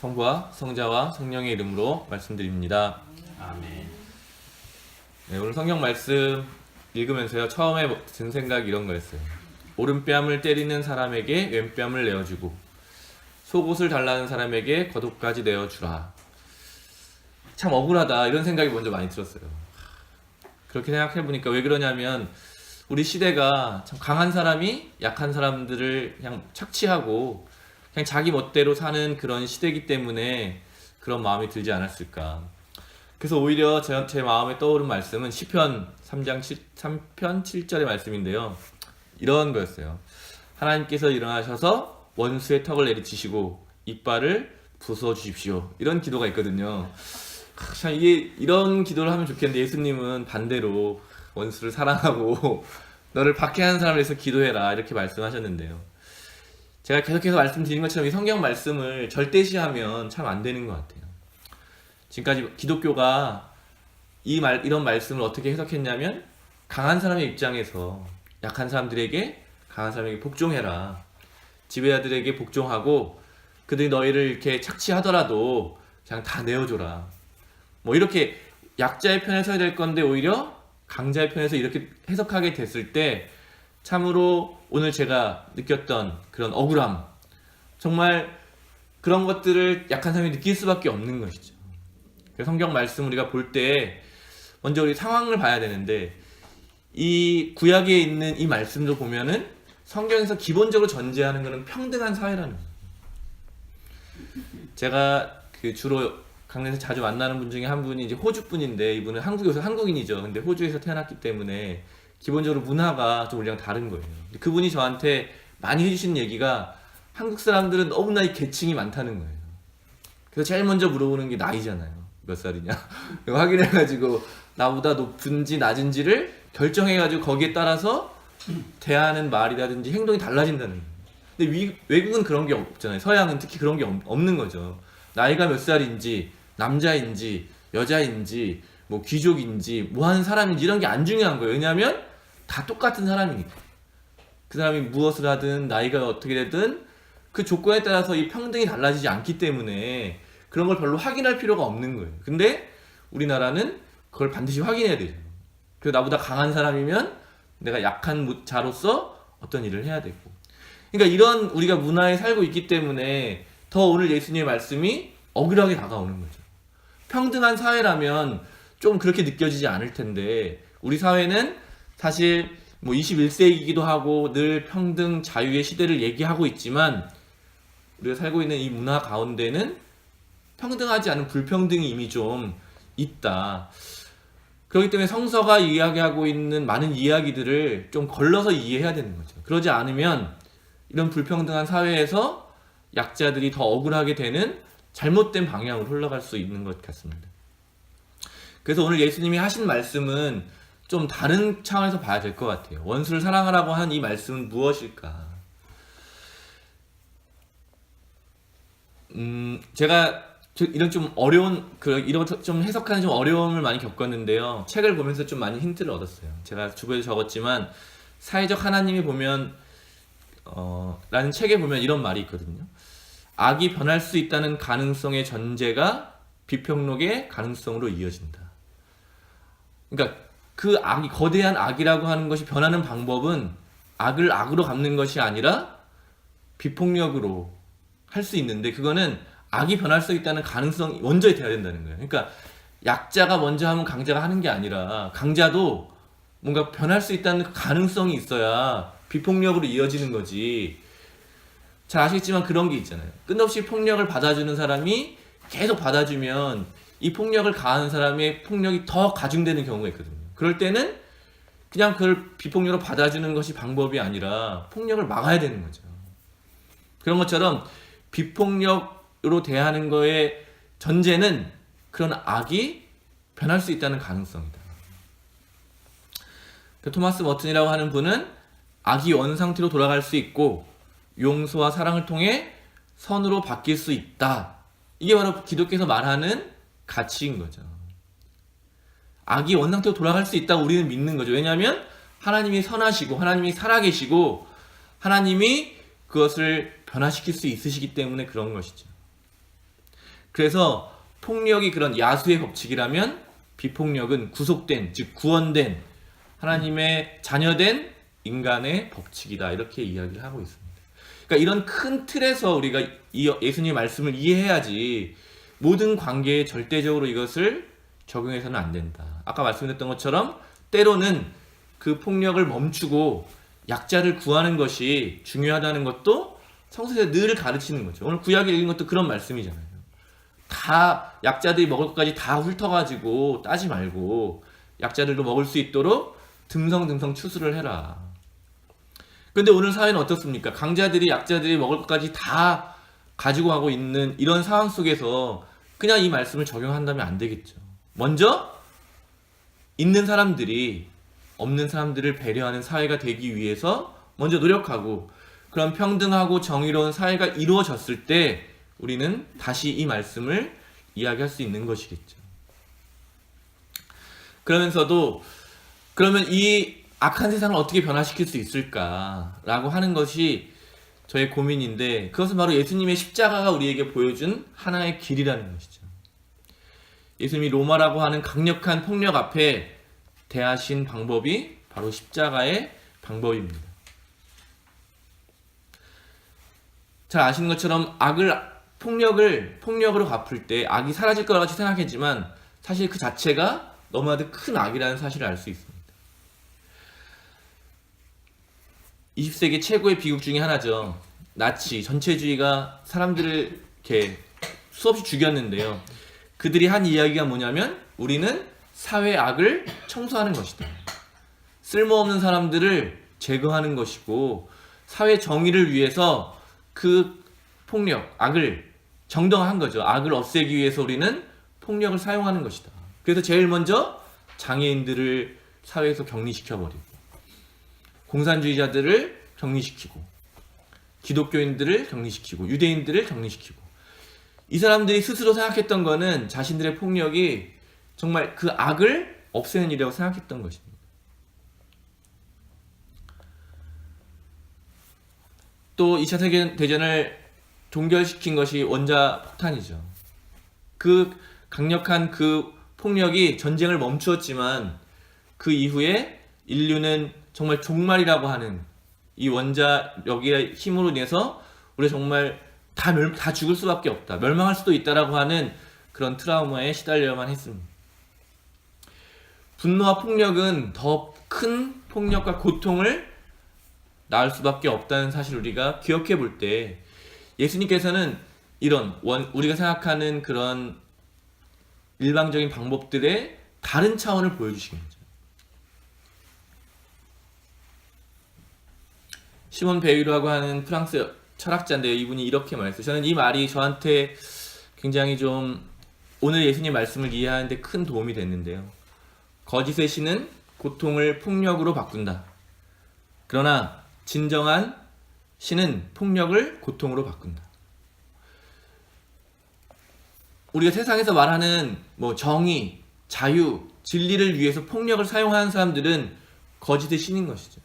성부와 성자와 성령의 이름으로 말씀드립니다. 아멘. 네, 오늘 성경 말씀 읽으면서요 처음에 든 생각이 이런 거였어요. 오른뺨을 때리는 사람에게 왼뺨을 내어주고 속옷을 달라는 사람에게 겉옷까지 내어주라. 참 억울하다 이런 생각이 먼저 많이 들었어요. 그렇게 생각해 보니까 왜 그러냐면 우리 시대가 참 강한 사람이 약한 사람들을 그냥 착취하고 그냥 자기 멋대로 사는 그런 시대이기 때문에 그런 마음이 들지 않았을까. 그래서 오히려 제, 제 마음에 떠오른 말씀은 시편 3장 7, 3편 7절의 말씀인데요. 이런 거였어요. 하나님께서 일어나셔서 원수의 턱을 내리치시고 이빨을 부숴 주십시오. 이런 기도가 있거든요. 아, 참 이게 이런 기도를 하면 좋겠는데 예수님은 반대로 원수를 사랑하고 너를 박해하는 사람을 위해서 기도해라 이렇게 말씀하셨는데요. 제가 계속해서 말씀드린 것처럼 이 성경 말씀을 절대시하면 참 안 되는 것 같아요. 지금까지 기독교가 이 말, 이런 말씀을 어떻게 해석했냐면 강한 사람의 입장에서 약한 사람들에게 강한 사람에게 복종해라. 지배자들에게 복종하고 그들이 너희를 이렇게 착취하더라도 그냥 다 내어줘라. 뭐 이렇게 약자의 편에 서야 될 건데 오히려 강자의 편에서 이렇게 해석하게 됐을 때 참으로 오늘 제가 느꼈던 그런 억울함 정말 그런 것들을 약한 사람이 느낄 수밖에 없는 것이죠. 그래서 성경 말씀 우리가 볼 때 먼저 우리 상황을 봐야 되는데 이 구약에 있는 이 말씀도 보면은 성경에서 기본적으로 전제하는 것은 평등한 사회라는 거예요. 제가 그 주로 강릉에서 자주 만나는 분 중에 한 분이 이제 호주 분인데 이분은 한국에서 한국인이죠. 근데 호주에서 태어났기 때문에 기본적으로 문화가 좀 우리랑 다른 거예요. 그분이 저한테 많이 해주신 얘기가 한국 사람들은 너무나 이 계층이 많다는 거예요. 그래서 제일 먼저 물어보는 게 나이잖아요. 몇 살이냐? 확인해가지고 나보다 높은지 낮은지를 결정해가지고 거기에 따라서 대하는 말이라든지 행동이 달라진다는 거예요. 근데 위- 외국은 그런 게 없잖아요. 서양은 특히 그런 게 없- 없는 거죠. 나이가 몇 살인지, 남자인지, 여자인지, 뭐 귀족인지, 뭐 하는 사람인지 이런 게 안 중요한 거예요. 왜냐하면 다 똑같은 사람이니까. 그 사람이 무엇을 하든 나이가 어떻게 되든 그 조건에 따라서 이 평등이 달라지지 않기 때문에 그런 걸 별로 확인할 필요가 없는 거예요. 근데 우리나라는 그걸 반드시 확인해야 되죠. 그리고 나보다 강한 사람이면 내가 약한 무- 자로서 어떤 일을 해야 되고. 그러니까 이런 우리가 문화에 살고 있기 때문에 더 오늘 예수님의 말씀이 억울하게 다가오는 거죠. 평등한 사회라면 좀 그렇게 느껴지지 않을 텐데 우리 사회는 사실 뭐 21세기이기도 하고 늘 평등 자유의 시대를 얘기하고 있지만 우리가 살고 있는 이 문화 가운데는 평등하지 않은 불평등이 이미 좀 있다. 그렇기 때문에 성서가 이야기하고 있는 많은 이야기들을 좀 걸러서 이해해야 되는 거죠. 그러지 않으면 이런 불평등한 사회에서 약자들이 더 억울하게 되는 잘못된 방향으로 흘러갈 수 있는 것 같습니다. 그래서 오늘 예수님이 하신 말씀은 좀 다른 차원에서 봐야 될 것 같아요. 원수를 사랑하라고 한 이 말씀은 무엇일까? 음, 제가 저- 이런 좀 어려운 그 이런 거좀 해석하는 좀 어려움을 많이 겪었는데요. 책을 보면서 좀 많이 힌트를 얻었어요. 제가 주부에 적었지만 사회적 하나님이 보면 어, 라는 책에 보면 이런 말이 있거든요. 악이 변할 수 있다는 가능성의 전제가 비평록의 가능성으로 이어진다. 그러니까 그 악이 거대한 악이라고 하는 것이 변하는 방법은 악을 악으로 갚는 것이 아니라 비폭력으로 할 수 있는데 그거는 악이 변할 수 있다는 가능성이 먼저 돼야 된다는 거예요. 그러니까 약자가 먼저 하면 강자가 하는 게 아니라 강자도 뭔가 변할 수 있다는 그 가능성이 있어야 비폭력으로 이어지는 거지. 잘 아시겠지만 그런 게 있잖아요. 끝없이 폭력을 받아주는 사람이 계속 받아주면 이 폭력을 가하는 사람의 폭력이 더 가중되는 경우가 있거든요. 그럴 때는 그냥 그걸 비폭력으로 받아주는 것이 방법이 아니라 폭력을 막아야 되는 거죠. 그런 것처럼 비폭력으로 대하는 거의 전제는 그런 악이 변할 수 있다는 가능성이다. 그 토마스 머튼이라고 하는 분은 악이 원상태로 돌아갈 수 있고 용서와 사랑을 통해 선으로 바뀔 수 있다. 이게 바로 기독교에서 말하는 가치인 거죠. 악이 원상태로 돌아갈 수 있다고 우리는 믿는 거죠. 왜냐하면 하나님이 선하시고 하나님이 살아계시고 하나님이 그것을 변화시킬 수 있으시기 때문에 그런 것이죠. 그래서 폭력이 그런 야수의 법칙이라면 비폭력은 구속된, 즉 구원된 하나님의 자녀된 인간의 법칙이다. 이렇게 이야기를 하고 있습니다. 그러니까 이런 큰 틀에서 우리가 이 예수님의 말씀을 이해해야지 모든 관계에 절대적으로 이것을 적용해서는 안 된다. 아까 말씀드렸던 것처럼 때로는 그 폭력을 멈추고 약자를 구하는 것이 중요하다는 것도 성서에서 늘 가르치는 거죠. 오늘 구약에 읽은 것도 그런 말씀이잖아요. 다 약자들이 먹을 것까지 다 훑어가지고 따지 말고 약자들도 먹을 수 있도록 듬성듬성 추수를 해라. 근데 오늘 사회는 어떻습니까? 강자들이 약자들이 먹을 것까지 다 가지고 가고 있는 이런 상황 속에서 그냥 이 말씀을 적용한다면 안 되겠죠. 먼저 있는 사람들이 없는 사람들을 배려하는 사회가 되기 위해서 먼저 노력하고 그런 평등하고 정의로운 사회가 이루어졌을 때 우리는 다시 이 말씀을 이야기할 수 있는 것이겠죠. 그러면서도 그러면 이 악한 세상을 어떻게 변화시킬 수 있을까라고 하는 것이 저의 고민인데 그것은 바로 예수님의 십자가가 우리에게 보여준 하나의 길이라는 것이죠. 예수님이 로마라고 하는 강력한 폭력 앞에 대하신 방법이 바로 십자가의 방법입니다. 잘 아시는 것처럼 악을 폭력을 폭력으로 갚을 때 악이 사라질 거라 같이 생각했지만 사실 그 자체가 너무나도 큰 악이라는 사실을 알 수 있습니다. 20세기 최고의 비극 중에 하나죠. 나치 전체주의가 사람들을 이렇게 수없이 죽였는데요. 그들이 한 이야기가 뭐냐면 우리는 사회 악을 청소하는 것이다. 쓸모없는 사람들을 제거하는 것이고 사회 정의를 위해서 그 폭력, 악을 정당화한 거죠. 악을 없애기 위해서 우리는 폭력을 사용하는 것이다. 그래서 제일 먼저 장애인들을 사회에서 격리시켜버리고 공산주의자들을 격리시키고 기독교인들을 격리시키고 유대인들을 격리시키고 이 사람들이 스스로 생각했던 거는 자신들의 폭력이 정말 그 악을 없애는 일이라고 생각했던 것입니다. 또 2차 세계대전을 동결시킨 것이 원자 폭탄이죠. 그 강력한 그 폭력이 전쟁을 멈추었지만 그 이후에 인류는 정말 종말이라고 하는 이 원자력의 힘으로 인해서 우리 정말 다, 멸, 다 죽을 수밖에 없다. 멸망할 수도 있다라고 하는 그런 트라우마에 시달려야만 했습니다. 분노와 폭력은 더 큰 폭력과 고통을 낳을 수밖에 없다는 사실 우리가 기억해 볼 때 예수님께서는 이런 원, 우리가 생각하는 그런 일방적인 방법들의 다른 차원을 보여주신 거죠. 시몬 베이루라고 하는 프랑스 철학자인데 이분이 이렇게 말했어요. 저는 이 말이 저한테 굉장히 좀 오늘 예수님 말씀을 이해하는데 큰 도움이 됐는데요. 거짓의 신은 고통을 폭력으로 바꾼다. 그러나 진정한 신은 폭력을 고통으로 바꾼다. 우리가 세상에서 말하는 뭐 정의, 자유, 진리를 위해서 폭력을 사용하는 사람들은 거짓의 신인 것이죠.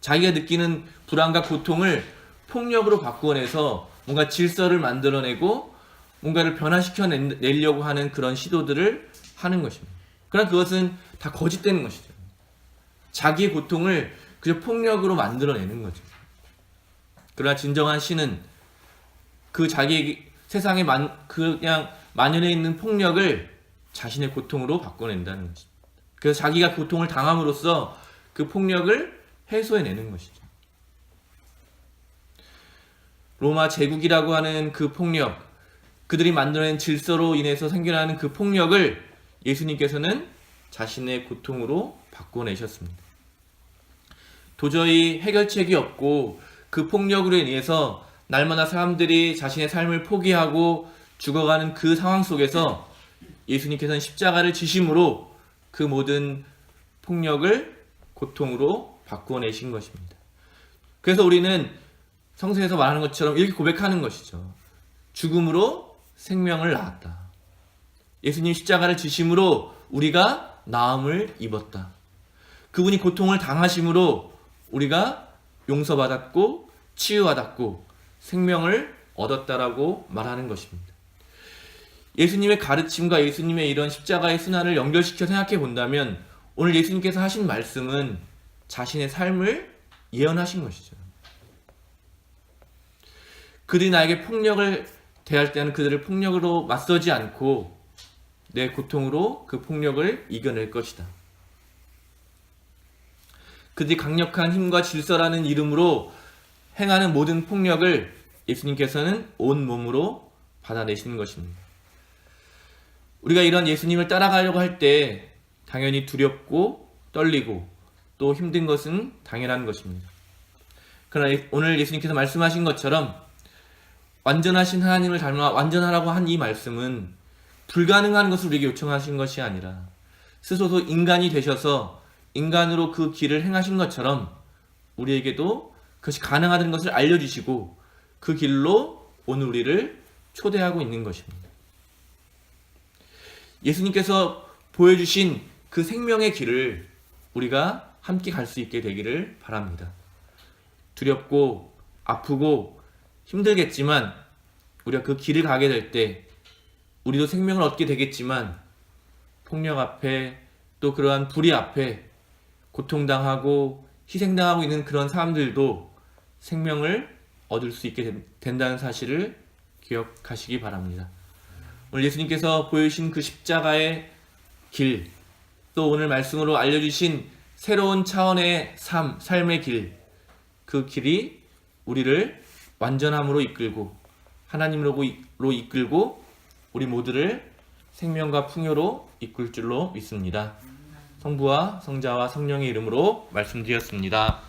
자기가 느끼는 불안과 고통을 폭력으로 바꾸어내서 뭔가 질서를 만들어내고 뭔가를 변화시켜 내려고 하는 그런 시도들을 하는 것입니다. 그러나 그것은 다 거짓되는 것이죠. 자기의 고통을 그저 폭력으로 만들어내는 거죠. 그러나 진정한 신은 그 자기 세상에 만, 그냥 만연해 있는 폭력을 자신의 고통으로 바꿔낸다는 것입니다. 그래서 자기가 고통을 당함으로써 그 폭력을 해소해내는 것이죠. 로마 제국이라고 하는 그 폭력, 그들이 만들어낸 질서로 인해서 생겨나는 그 폭력을 예수님께서는 자신의 고통으로 바꿔내셨습니다. 도저히 해결책이 없고 그 폭력으로 인해서 날마다 사람들이 자신의 삶을 포기하고 죽어가는 그 상황 속에서 예수님께서는 십자가를 지심으로 그 모든 폭력을 고통으로 바꾸어내신 것입니다. 그래서 우리는 성서에서 말하는 것처럼 이렇게 고백하는 것이죠. 죽음으로 생명을 낳았다. 예수님 십자가를 지심으로 우리가 나음을 입었다. 그분이 고통을 당하심으로 우리가 용서받았고 치유받았고 생명을 얻었다라고 말하는 것입니다. 예수님의 가르침과 예수님의 이런 십자가의 순환을 연결시켜 생각해 본다면 오늘 예수님께서 하신 말씀은 자신의 삶을 예언하신 것이죠. 그들이 나에게 폭력을 대할 때는 그들을 폭력으로 맞서지 않고 내 고통으로 그 폭력을 이겨낼 것이다. 그들이 강력한 힘과 질서라는 이름으로 행하는 모든 폭력을 예수님께서는 온 몸으로 받아내시는 것입니다. 우리가 이런 예수님을 따라가려고 할 때 당연히 두렵고 떨리고 또 힘든 것은 당연한 것입니다. 그러나 예- 오늘 예수님께서 말씀하신 것처럼 완전하신 하나님을 닮아 완전하라고 한 이 말씀은 불가능한 것을 우리에게 요청하신 것이 아니라 스스로 인간이 되셔서 인간으로 그 길을 행하신 것처럼 우리에게도 그것이 가능하다는 것을 알려주시고 그 길로 오늘 우리를 초대하고 있는 것입니다. 예수님께서 보여주신 그 생명의 길을 우리가 함께 갈 수 있게 되기를 바랍니다. 두렵고 아프고 힘들겠지만 우리가 그 길을 가게 될 때 우리도 생명을 얻게 되겠지만 폭력 앞에 또 그러한 불의 앞에 고통당하고 희생당하고 있는 그런 사람들도 생명을 얻을 수 있게 된- 된다는 사실을 기억하시기 바랍니다. 오늘 예수님께서 보여주신 그 십자가의 길, 또 오늘 말씀으로 알려주신 새로운 차원의 삶, 삶의 길, 그 길이 우리를 완전함으로 이끌고 하나님으로 이끌고 우리 모두를 생명과 풍요로 이끌 줄로 믿습니다. 성부와 성자와 성령의 이름으로 말씀드렸습니다.